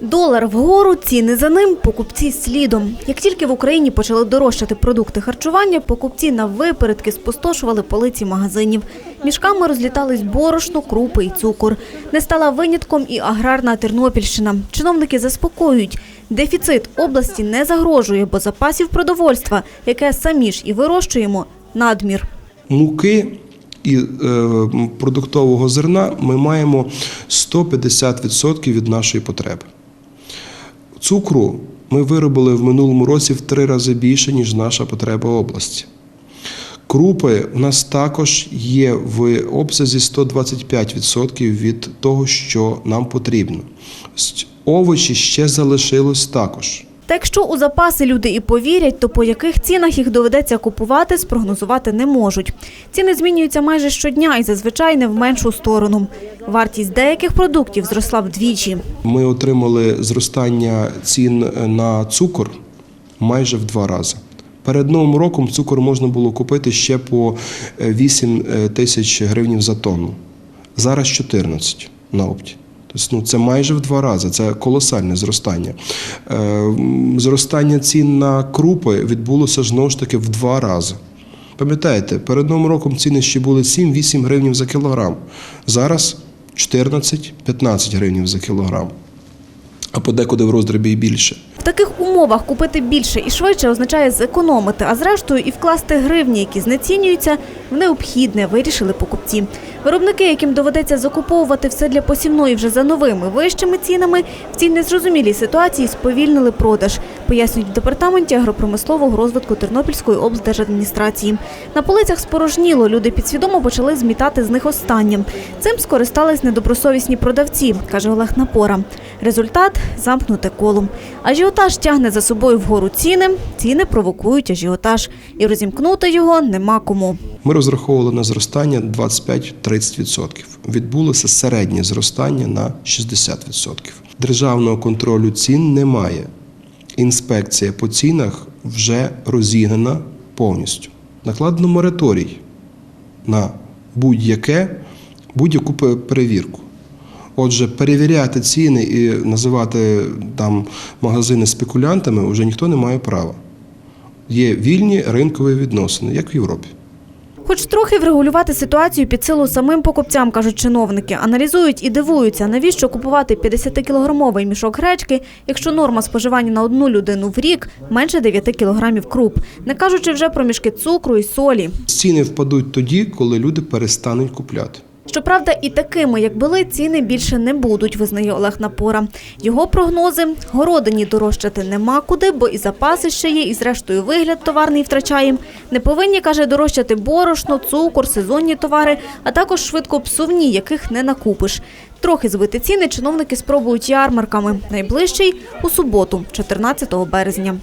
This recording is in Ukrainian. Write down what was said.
Долар вгору, ціни за ним, покупці слідом. Як тільки в Україні почали дорожчати продукти харчування, покупці на випередки спустошували полиці магазинів. Мішками розлітались борошно, крупи і цукор. Не стала винятком і аграрна Тернопільщина. Чиновники заспокоюють. Дефіцит області не загрожує, бо запасів продовольства, яке самі ж і вирощуємо, надмір. муки і е, продуктового зерна ми маємо 150% від нашої потреби. Цукру ми виробили в минулому році в три рази більше, ніж наша потреба області. Крупи у нас також є в обсязі 125% від того, що нам потрібно. Овочі ще залишилось також. Та якщо у запаси люди і повірять, то по яких цінах їх доведеться купувати, спрогнозувати не можуть. Ціни змінюються майже щодня і зазвичай не в меншу сторону. Вартість деяких продуктів зросла вдвічі. Ми отримали зростання цін на цукор майже в два рази. Перед новим роком цукор можна було купити ще по е, 8 тисяч гривень за тонну. Зараз 14 на опті. Тобто, ну, це майже в два рази, це колосальне зростання. Е, Зростання цін на крупи відбулося знову ж таки в два рази. Пам'ятаєте, перед новим роком ціни ще були 7-8 гривень за кілограм. Зараз 14-15 гривень за кілограм. А подекуди в роздрібі і більше. В таких умовах купити більше і швидше означає зекономити, а зрештою і вкласти гривні, які знецінюються, в необхідне, вирішили покупці. Виробники, яким доведеться закуповувати все для посівної вже за новими вищими цінами, в цій незрозумілій ситуації сповільнили продаж, пояснюють в департаменті агропромислового розвитку Тернопільської облдержадміністрації. На полицях спорожніло, люди підсвідомо почали змітати з них останнє. Цим скористались недобросовісні продавці, каже Олег Напора. Результат замкнуте коло. Ажіотаж тягне за собою вгору ціни, ціни провокують ажіотаж. І розімкнути його нема кому. Ми розраховували на зростання 25-30%. Відбулося середнє зростання на 60%. Державного контролю цін немає. Інспекція по цінах вже розігнана повністю. Накладено мораторій на будь-яке, будь-яку перевірку. Отже, перевіряти ціни і називати там магазини спекулянтами вже ніхто не має права. Є вільні ринкові відносини, як в Європі. Хоч трохи врегулювати ситуацію під силу самим покупцям, кажуть чиновники, аналізують і дивуються, навіщо купувати 50-кілограмовий мішок гречки, якщо норма споживання на одну людину в рік менше 9 кілограмів круп, не кажучи вже про мішки цукру і солі. Ціни впадуть тоді, коли люди перестануть купляти. Щоправда, і такими, як були, ціни більше не будуть, визнає Олег Напора. Його прогнози – городині дорожчати нема куди, бо і запаси ще є, і зрештою вигляд товарний втрачаємо. Не повинні, каже, дорожчати борошно, цукор, сезонні товари, а також швидко псувні, яких не накупиш. Трохи збити ціни чиновники спробують ярмарками. Найближчий – у суботу, 14 березня.